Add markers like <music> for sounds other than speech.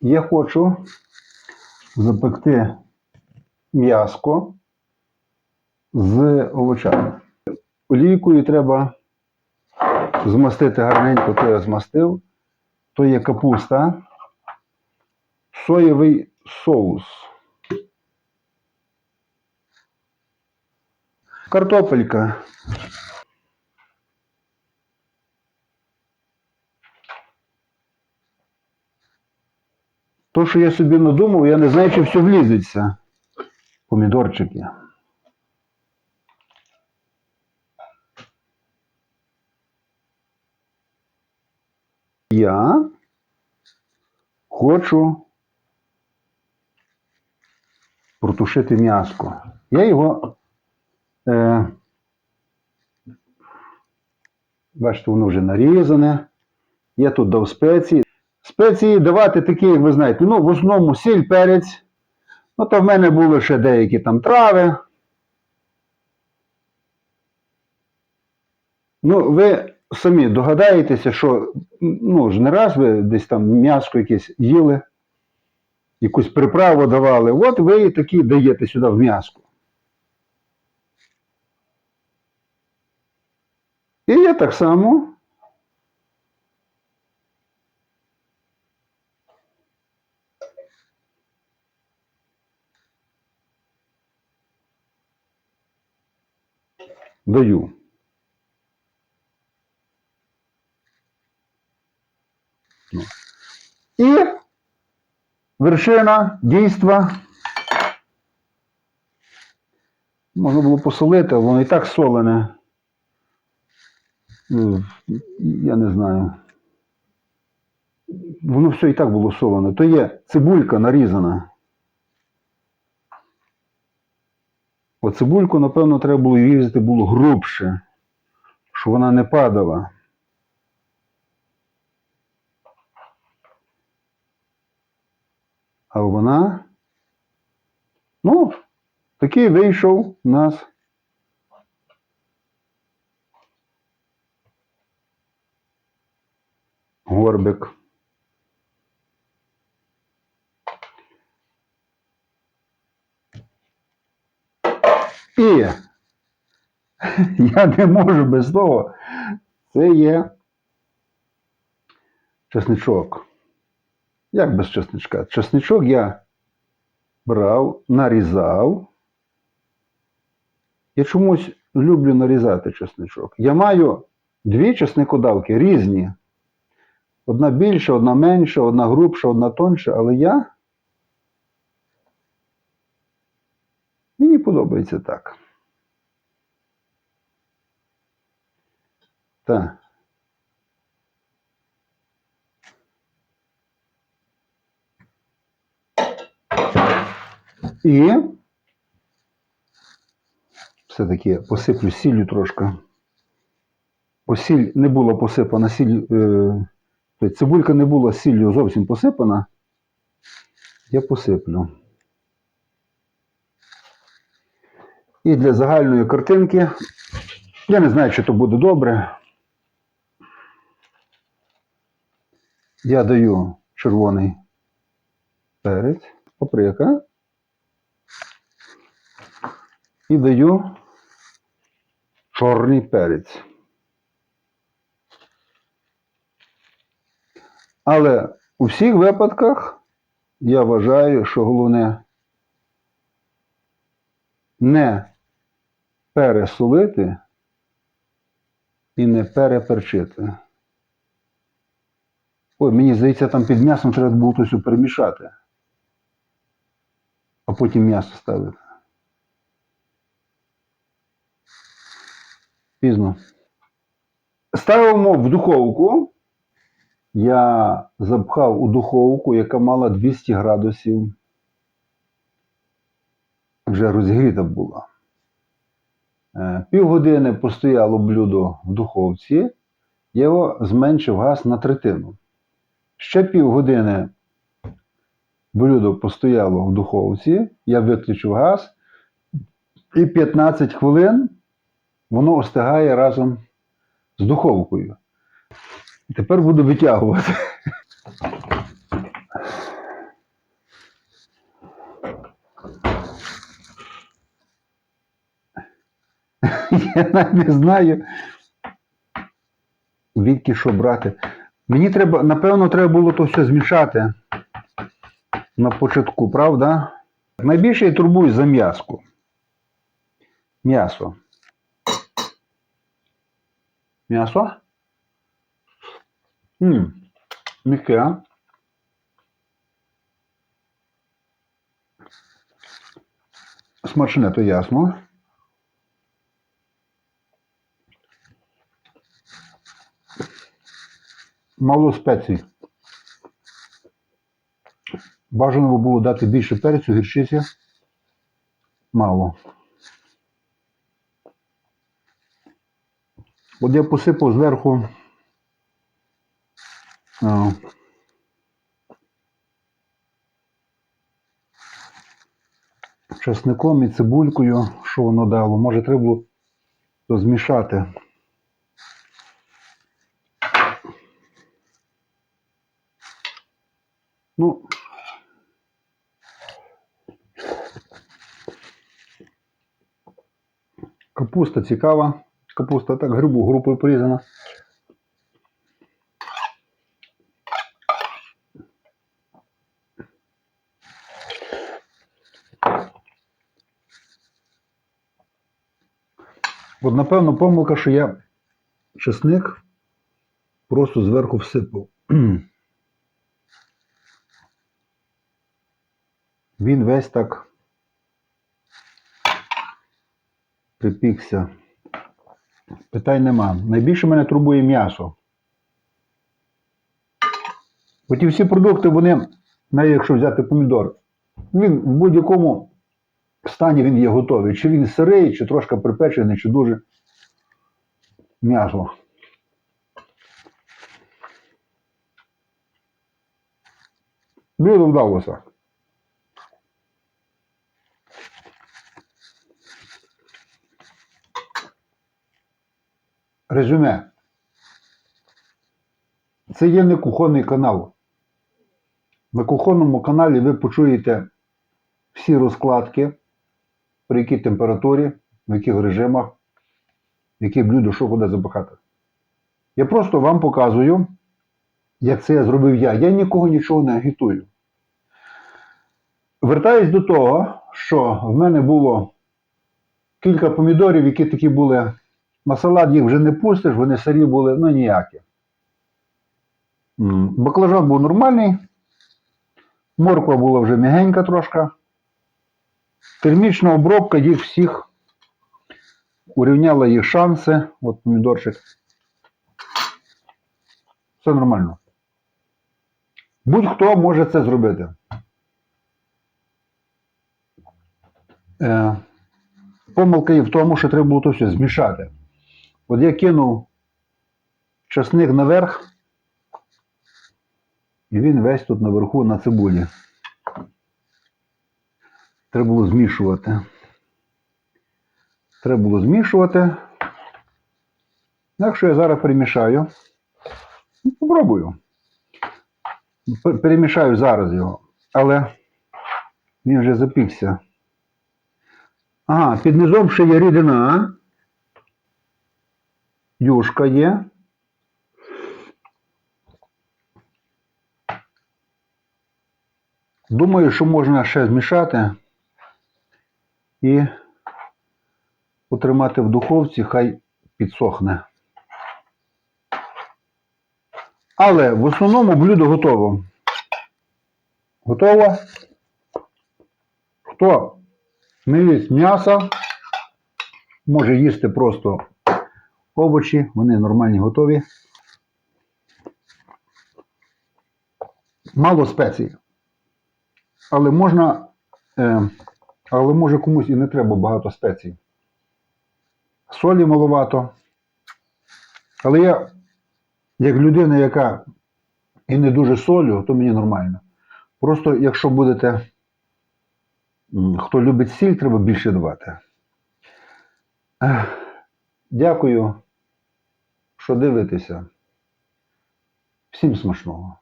Я хочу запекти м'яско з овочами. Олійкою треба змастити гарненько, то я змастив. То є капуста, соєвий соус. Картопелька. То, що я собі надумав, я не знаю, чи все влізеться. Помідорчики. Я хочу протушити м'яско. Я його. Е, бачите, воно вже нарізане. Я тут дав спеції. Спеції давати такі, як ви знаєте, ну, в основному сіль, перець. Ну, то в мене були ще деякі там трави. Ну, ви самі догадаєтеся, що ну, ж не раз ви десь там м'яско якесь їли, якусь приправу давали. От ви і такі даєте сюди в м'яско. І я так само. Даю. Ну. І вершина дійства. Можна було посолити, воно і так солене. Ну, Я не знаю. Воно все і так було солене. То є цибулька нарізана. От цибульку, напевно, треба було різати було грубше, щоб вона не падала. А вона. Ну, такий вийшов у нас. Горбик. І я не можу без того. Це є чесничок. Як без чесничка? Чесничок я брав, нарізав. Я чомусь люблю нарізати чесничок. Я маю дві чесникодавки різні. Одна більша, одна менша, одна грубша, одна тонша, але я. Мені подобається так. Так. І все-таки посиплю сіллю трошки. Бо сіль не була посипана, сіль, е, цибулька не була сіллю зовсім посипана. Я посиплю. І для загальної картинки, я не знаю, чи то буде добре. Я даю червоний перець, паприка. І даю чорний перець. Але у всіх випадках я вважаю, що головне не пересолити і не переперчити. Ой, мені здається, там під м'ясом треба було то все перемішати, а потім м'ясо ставити. Пізно. Ставимо в духовку. Я запхав у духовку, яка мала 200 градусів. Вже розігріта була. Е, Півгодини постояло блюдо в духовці, я його зменшив газ на третину. Ще півгодини блюдо постояло в духовці, я виключив газ, і 15 хвилин воно остигає разом з духовкою. Тепер буду витягувати. <laughs> Я не знаю, відки що брати. Мені треба, напевно, треба було то все змішати на початку, правда? Найбільше я турбуюсь за м'яско. М'ясо. М'ясо? М'яке. Смачне, то ясно. Мало спецій. Бажано було дати більше перцю, гірчиці. Мало. От я посипав зверху а, часником і цибулькою, що воно дало. Може, треба було змішати. Ну, капуста цікава. Капуста так грубо, групою порізана. От, напевно, помилка, що я чесник просто зверху всипав. Він весь так припікся. Питань нема. Найбільше мене турбує м'ясо. Бо ті всі продукти, вони, навіть якщо взяти помідор, він в будь-якому стані він є готовий. Чи він сирий, чи трошки припечений, чи дуже м'ясо. Блюдо вдалося. Резюме. Це є не кухонний канал. На кухонному каналі ви почуєте всі розкладки, при якій температурі, в яких режимах, в яке блюдо, що куди запихати. Я просто вам показую, як це я зробив я. Я нікого нічого не агітую. Вертаюсь до того, що в мене було кілька помідорів, які такі були. На салат їх вже не пустиш, вони сирі були, ну ніякі. Баклажан був нормальний. Морква була вже м'ягенька трошки. Термічна обробка їх всіх урівняла їх шанси. От помідорчик. Все нормально. Будь-хто може це зробити. Е, помилка є в тому, що треба було то все змішати. От я кинув часник наверх, і він весь тут наверху на цибулі. Треба було змішувати. Треба було змішувати. Якщо я зараз перемішаю, ну, попробую. Перемішаю зараз його, але він вже запікся. Ага, під низом ще є рідина. Юшка є. Думаю, що можна ще змішати і потримати в духовці, хай підсохне. Але в основному блюдо готово. Готово. Хто не їсть м'яса, може їсти просто овочі, вони нормальні готові. Мало спецій. Але можна, е, але може комусь і не треба багато спецій. Солі маловато. Але я, як людина, яка і не дуже солю, то мені нормально. Просто якщо будете, хто любить сіль, треба більше давати. Дякую, що дивитеся. Всім смачного.